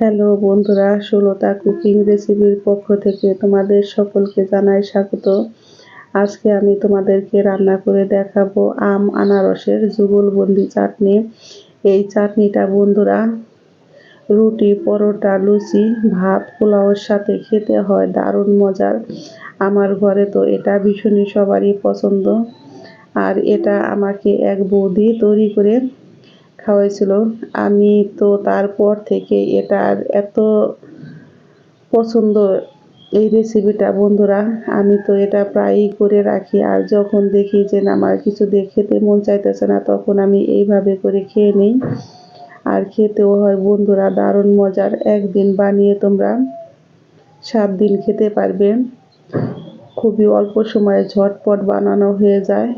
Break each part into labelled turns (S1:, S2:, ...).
S1: Hello বন্ধুরা ষোলোটা cooking রেসিপির পক্ষ থেকে তোমাদের সকলকে জানাই স্বাগত। আজকে আমি তোমাদেরকে রান্না করে দেখাবো আম, আনারসের যুগলবন্দি চাটনি। এই চাটনিটা বন্ধুরা, রুটি, পরোটা, লুচি, ভাত পোলাওর সাথে খেতে হয় দারুণ মজার। আমার ঘরে তো এটা ভীষণই সবারই পছন্দ। আর এটা আমাকে এক বৌদি তৈরি করে খাওয়াইছিল। আমি তো তারপর থেকে এটার এত পছন্দ এই রেসিপিটা বন্ধুরা। আমি তো এটা প্রায়ই করে রাখি। আর যখন দেখি যে না, আমার কিছু দিয়ে খেতে মন চাইতেছে না, তখন আমি এইভাবে করে খেয়ে নিই। আর খেতেও হয়, বন্ধুরা, দারুণ মজার। একদিন বানিয়ে তোমরা সাত দিন খেতে পারবে। খুবই অল্প সময়ে ঝটপট বানানো হয়ে যায়।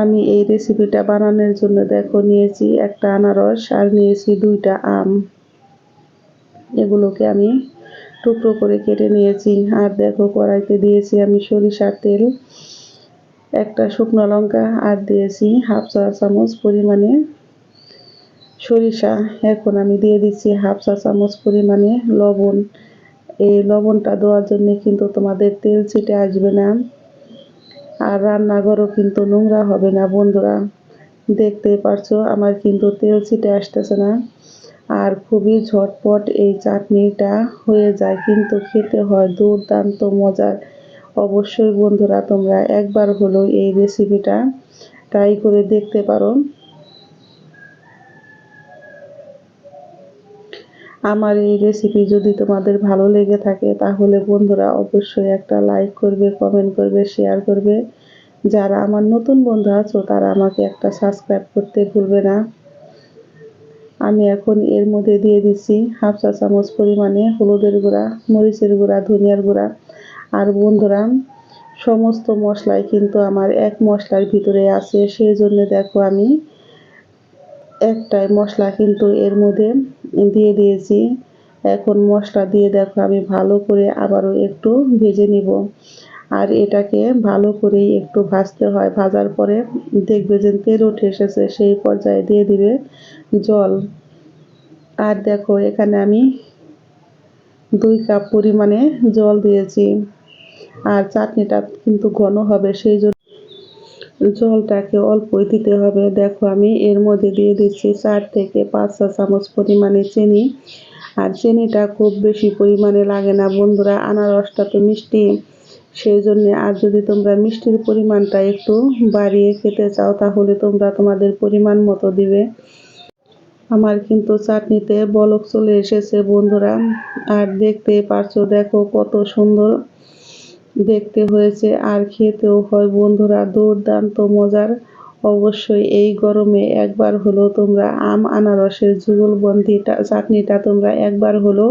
S1: আমি এই রেসিপিটা বানানোর জন্য দেখো নিয়েছি একটা আনারস আর নিয়েছি দুইটা আম। এগুলোকে আমি টুকরো করে কেটে নিয়েছি। আর দেখো কড়াইতে দিয়েছি আমি সরিষার তেল, একটা শুকনো লঙ্কা আর দিয়েছি হাফ চা চামচ পরিমাণে সরিষা। এখন আমি দিয়ে দিচ্ছি হাফ চা চামচ পরিমাণে লবণ। এই লবণটা দেওয়ার জন্য কিন্তু তোমাদের তেল ছিটে আসবে না। আর রান্নাঘরও কিন্তু নোংরা হবে না, বন্ধুরা। দেখতে পারছ, আমার কিন্তু তেল ছিটে আসতেছে না। আর খুবই ঝটপট এই চাটনিটা হয়ে যায়, কিন্তু খেতে হয় দুর্দান্ত মজার। অবশ্যই বন্ধুরা, তোমরা একবার হলো এই রেসিপিটা ট্রাই করে দেখতে পারো। আমার এই রেসিপি যদি তোমাদের ভালো লেগে থাকে, তাহলে বন্ধুরা অবশ্যই একটা লাইক করবে কমেন্ট করবে শেয়ার করবে। যারা আমার নতুন বন্ধু আছো, তারা আমাকে একটা সাবস্ক্রাইব করতে ভুলবে না। আমি এখন এর মধ্যে দিয়ে দিচ্ছি হাফ চা চামচ পরিমাণে হলুদের গুঁড়া, মরিচের গুঁড়া, ধনিয়ার গুঁড়া। আর বন্ধুরা, সমস্ত মশলাই কিন্তু আমার এক মশলার ভিতরে আছে সেই জন্য দেখো আমি একটাই মশলা কিন্তু এর মধ্যে দিয়ে দিয়েছি। এখন মশলা দিয়ে দেখো, আমি ভালো করে আবারও একটু ভেজে নিব। আর এটাকে ভালো করে একটু ভাজতে হয়। ভাজার পরে দেখবে যে তেল উঠে এসেছে, সেই পর্যায়ে দিয়ে দিবে জল। আর দেখো, এখানে আমি দুই কাপ পরিমাণে জল দিয়েছি। আর চাটনিটা কিন্তু ঘন হবে, সেই জন্য জলটাকে অল্পই দিতে হবে। দেখো, আমি এর মধ্যে দিয়ে দিচ্ছি চার থেকে পাঁচ চা চামচ পরিমাণে চিনি। আর চিনিটা খুব বেশি পরিমাণে লাগে না বন্ধুরা, আনারসটা তো মিষ্টি। সেই জন্যে আর যদি তোমরা মিষ্টির পরিমাণটা একটু বাড়িয়ে খেতে চাও, তাহলে তোমরা তোমাদের পরিমাণ মতো দিবে। আমার কিন্তু চাটনিতে বলক চলে এসেছে বন্ধুরা। আর দেখতে পারছ, দেখো কত সুন্দর দেখতে হয়েছে, আর খেতেও হয়। বন্ধুরা, দুর্দান্ত মজার। অবশ্যই এই গরমে একবার হলো তোমরা আম, আনারসের যুগলবন্দিটা চাটনিটা তোমরা একবার হলো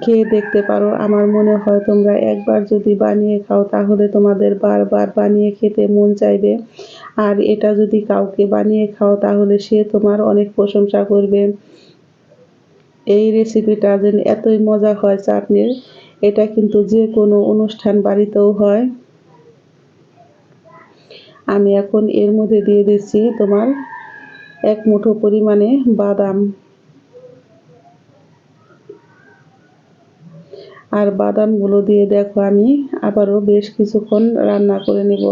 S1: খেয়ে দেখতে পারো। আমার মনে হয় তোমরা একবার যদি বানিয়ে খাও, তাহলে তোমাদের বারবার বানিয়ে খেতে মন চাইবে। আর এটা যদি কাউকে বানিয়ে খাও, তাহলে সে তোমার অনেক প্রশংসা করবে। এই রেসিপিটা যেন এতই মজা হয় চাটনির। এটা কিন্তু যে কোনো অনুষ্ঠান বাড়িতেও হয়। আমি এখন এর মধ্যে দিয়ে দিচ্ছি তোমার এক মুঠো পরিমাণে বাদাম। আর বাদামগুলো দিয়ে দেখো আমি আবারও বেশ কিছুক্ষণ রান্না করে নেব।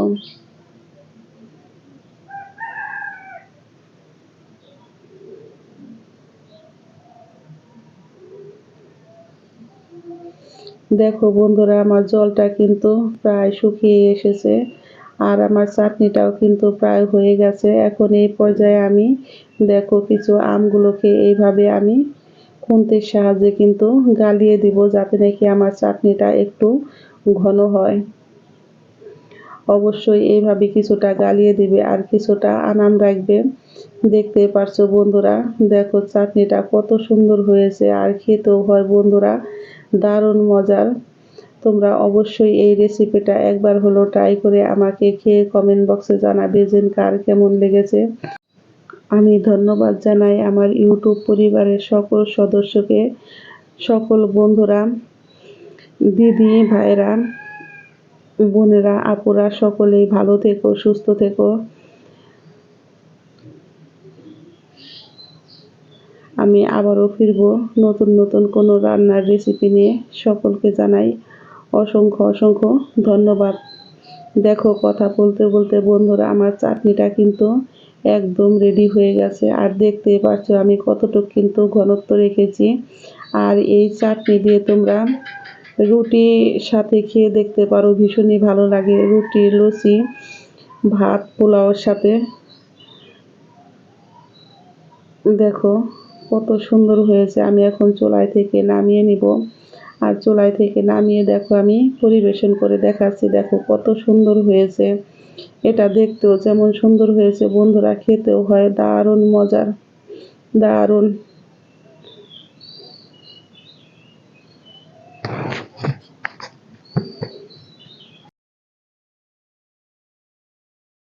S1: দেখো বন্ধুরা, আমার জলটা কিন্তু প্রায় শুকিয়ে এসেছে আর আমার চাটনিটাও কিন্তু প্রায় হয়ে গেছে। এখন এই পর্যায়ে আমি দেখো কিছু আমগুলোকে এইভাবে আমি খুন্তির সাহায্যে কিন্তু গালিয়ে দিব যাতে নাকি আমার চাটনিটা একটু ঘন হয়। অবশ্যই এইভাবে কিছুটা গালিয়ে দিবে আর কিছুটা আনাম রাখবে। দেখতে পারছ বন্ধুরা, দেখো চাটনিটা কত সুন্দর হয়েছে আর খেতেও হয় বন্ধুরা। দারুণ মজার। তোমরা অবশ্যই এই রেসিপিটা একবার হলো ট্রাই করে আমাকে খেয়ে কমেন্ট বক্সে জানাবে যে কার কেমন লেগেছে। আমি ধন্যবাদ জানাই আমার ইউটিউব পরিবারের সকল সদস্যকে, সকল বন্ধুরা, দিদি ভাইরা বোনেরা, আপুরা, সকলেই ভালো থেকো, সুস্থ থেকো। আমি আবারও ফিরবো নতুন নতুন কোনো রান্নার রেসিপি নিয়ে। সকলকে জানাই অসংখ্য অসংখ্য ধন্যবাদ। দেখো কথা বলতে বলতে বন্ধুরা, আমার চাটনিটা কিন্তু একদম রেডি হয়ে গেছে। আর দেখতে পাচ্ছ আমি কতটুকু কিন্তু ঘনত্ব রেখেছি। আর এই চাটনি দিয়ে তোমরা রুটি সাথে খেয়ে দেখতে পারো, ভীষণই ভালো লাগে রুটি লুচি, ভাত, পোলাওর সাথে। দেখো কত সুন্দর হয়েছে। আমি এখন চোলাই থেকে নামিয়ে নিব। আর চোলাই থেকে নামিয়ে দেখো আমি পরিবেশন করে দেখাচ্ছি। দেখো কত সুন্দর হয়েছে। এটা দেখতেও যেমন সুন্দর হয়েছে। বন্ধুরা, খেতেও হয়। দারুণ মজার। দারুণ।